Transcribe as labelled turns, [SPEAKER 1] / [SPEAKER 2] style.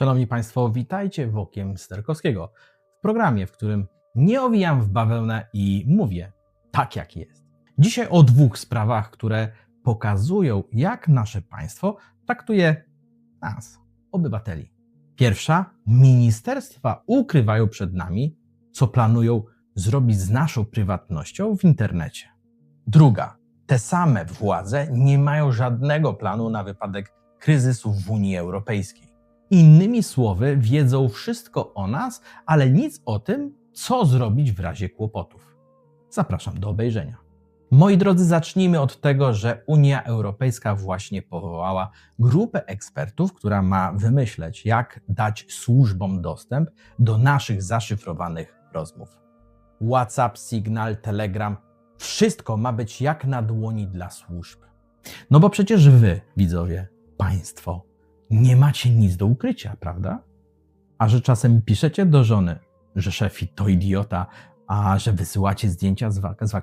[SPEAKER 1] Szanowni Państwo, witajcie w Okiem Sterkowskiego. W programie, w którym nie owijam w bawełnę i mówię tak, jak jest. Dzisiaj o dwóch sprawach, które pokazują, jak nasze państwo traktuje nas, obywateli. Pierwsza, ministerstwa ukrywają przed nami, co planują zrobić z naszą prywatnością w internecie. Druga, te same władze nie mają żadnego planu na wypadek kryzysu w Unii Europejskiej. Innymi słowy, wiedzą wszystko o nas, ale nic o tym, co zrobić w razie kłopotów. Zapraszam do obejrzenia. Moi drodzy, zacznijmy od tego, że Unia Europejska właśnie powołała grupę ekspertów, która ma wymyśleć, jak dać służbom dostęp do naszych zaszyfrowanych rozmów. WhatsApp, Signal, Telegram wszystko ma być jak na dłoni dla służb. No bo przecież wy, widzowie, państwo, nie macie nic do ukrycia, prawda? A że czasem piszecie do żony, że szefit to idiota, a że wysyłacie zdjęcia z, wak- z wakacji,